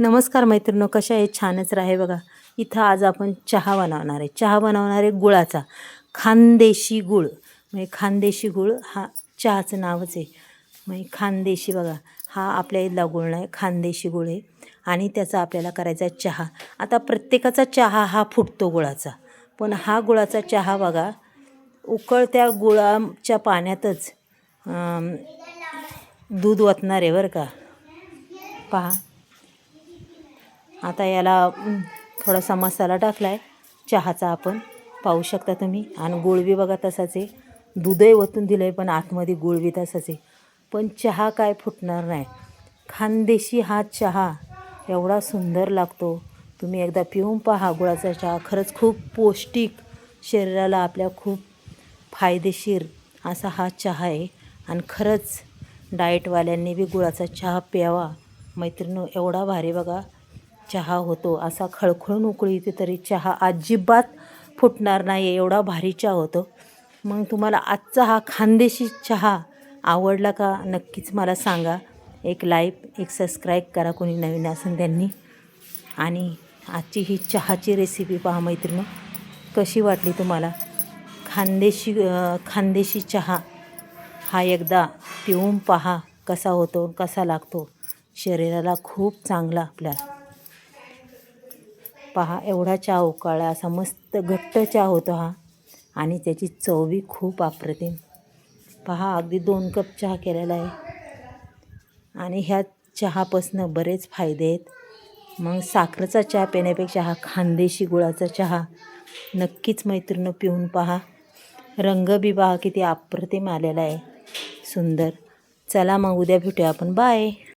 नमस्कार मैत्रिणो कशा आहे छानच राहे बघा. इथं आज आपण चहा बनवणार आहे. चहा बनवणार आहे गुळाचा. खानदेशी गुळ. म्हणजे खानदेशी गुळ हा चहाचं नावच आहे. म्हणजे खानदेशी बघा हा आपल्या इथला गुळ नाही खानदेशी गुळ आहे. आणि त्याचा आपल्याला करायचा आहे चहा. आता प्रत्येकाचा चहा हा फुटतो गुळाचा. पण हा गुळाचा चहा बघा उकळत्या गुळाच्या पाण्यातच दूध ओतणार आहे बरं का. पहा. आता याला थोडासा मसाला टाकला आहे चहाचा आपण पाहू शकता तुम्ही. आणि गुळवी बघा तसाच. आहे दूधही ओतून दिलं आहे पण आतमध्ये गुळवी तसाच. आहे पण चहा काय फुटणार नाही. खानदेशी हा चहा एवढा सुंदर लागतो. तुम्ही एकदा पिऊन पहा गुळाचा चहा. खरंच खूप पौष्टिक शरीराला आपल्या खूप फायदेशीर असा हा चहा आहे. आणि खरंच डाएटवाल्यांनी बी गुळाचा चहा प्यावा. मैत्रिणी एवढा भारी बघा. चहा होतो असा खळखळून उकळी येते तरी चहा अजिबात फुटणार नाही एवढा भारी चहा होतो. मग तुम्हाला आजचा हा खानदेशी चहा आवडला का? नक्कीच मला सांगा. एक लाईक एक सबस्क्राईब करा कोणी नवीन असेल त्यांनी. आणि आजची ही चहाची रेसिपी पहा मैत्रिणी कशी वाटली तुम्हाला? खानदेशी खानदेशी चहा हा एकदा पिऊन पहा कसा होतो कसा लागतो. शरीराला खूप चांगला आपल्या पहा एवढा चहा उकाळा असा मस्त घट्ट चहा होतो हा. आणि त्याची चवबी खूप अप्रतिम. पहा अगदी दोन कप चहा केलेला आहे. आणि ह्या चहापासनं बरेच फायदे आहेत. मग साखरेचा चहा पिण्यापेक्षा हा खानदेशी गुळाचा चहा नक्कीच मैत्रिणं पिऊन पहा. रंग बी पहा किती अप्रतिम आलेला आहे. सुंदर. चला मग उद्या भेटूया आपण. बाय